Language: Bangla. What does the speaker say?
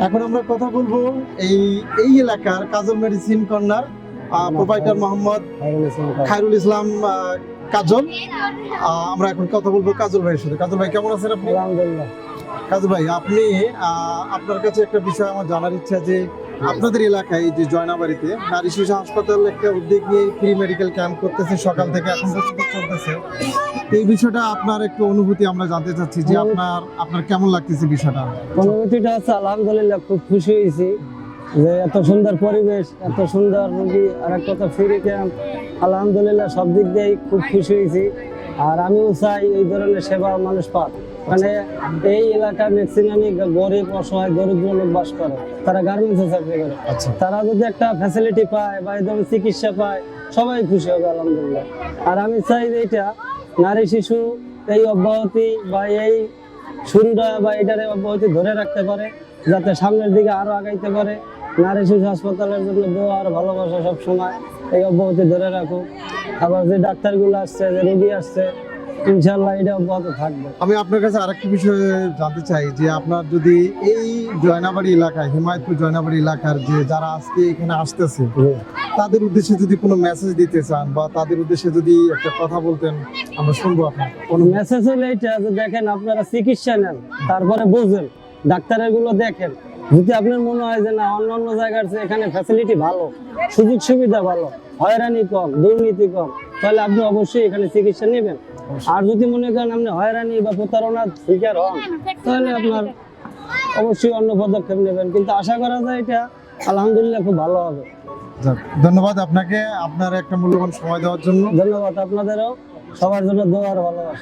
এখন আমরা কথা বলব এই এই এলাকার Kajal medicine corner provider Mohammad Khairul Islam আহ, কাজল। আহ, আমরা এখন কথা বলব কাজল ভাইয়ের সাথে। কাজল ভাই কেমন আছেন আপনি? আলহামদুলিল্লাহ। কাজল ভাই আপনি আপনার কাছে একটা বিষয় আমার জানার ইচ্ছা যে আপনাদের এলাকায় যে জয়নাবাড়িতে নারী শিশু হাসপাতাল একটা উদ্যোগ নিয়ে ফ্রি মেডিকেল ক্যাম্প করতেছে সকাল থেকে এখন পর্যন্ত চলতেছে। এই বিষয়টা আপনার একটু অনুভূতি আমরা জানতে চাচ্ছি যে আপনার আপনার কেমন লাগতেছে বিষয়টা? অনুভূতিটা হচ্ছে আলহামদুলিল্লাহ খুব খুশি হয়েছি যে এত সুন্দর পরিবেশ এত সুন্দর রুগী আর এক কথা ফ্রি ক্যাম্প আলহামদুলিল্লাহ সব দিক দিয়েই খুব খুশি হয়েছি। আর আমিও চাই এই ধরনের সেবা মানুষ পাক। মানে এই এলাকার ম্যাক্সিমামই গরিব অসহায় দরিদ্র লোক বাস করে। তারা গার্মেন্টসে চাকরি করে। আচ্ছা। তারা যদি একটা ফ্যাসিলিটি পায় বা এই ধরনের চিকিৎসা পায় সবাই খুশি হবে আলহামদুলিল্লাহ। আর আমি চাই যে এটা নারী শিশু এই অব্যাহতি বা এই শুরুটা বা এটারে অব্যাহতি ধরে রাখতে পারে যাতে সামনের দিকে আরও আগাইতে পারে। নারী শিশু হাসপাতালের জন্য দোয়া আর ভালোবাসা সব সময় এই অব্যাহতি ধরে রাখুক আবার যে ডাক্তারগুলো আসছে যে রোগী আসছে ইনশাল্লাহ এটা অব্যাহত থাকবে। আমি আপনার কাছে আরেকটা বিষয় জানতে চাই যে আপনার যদি এই জয়নাবাড়ি এলাকায় হিমায়তপুর জয়নাবাড়ি এলাকার যে যারা আজকে এখানে আসতেছে তাদের উদ্দেশ্যে যদি কোনো মেসেজ দিতে চান বা তাদের উদ্দেশ্যে যদি একটা কথা বলতেন আমরা শুনব আপনার কোন মেসেজ হলো এইটা যে দেখেন আপনারা চিকিৎসা নেন তারপরে বুঝেন ডাক্তারেরগুলো দেখেন। যদি আপনার মনে হয় যে না অন্য অন্য জায়গার চেয়ে এখানে ফ্যাসিলিটি ভালো সুযোগ সুবিধা ভালো হয়রানি কম দুর্নীতি কম তাহলে আপনি অবশ্যই এখানে চিকিৎসা নেবেন। আর যদি মনে করেন আপনি হয়রানি বা প্রতারণার শিকার হন তাহলে আপনার অবশ্যই অন্য পদক্ষেপ নেবেন। কিন্তু আশা করা যায় এটা আলহামদুলিল্লাহ খুব ভালো হবে। ধন্যবাদ আপনাকে। আপনার একটা মূল্যবান সময় দেওয়ার জন্য। ধন্যবাদ আপনাদেরও। সবার জন্য দোয়ার ভালোবাসা।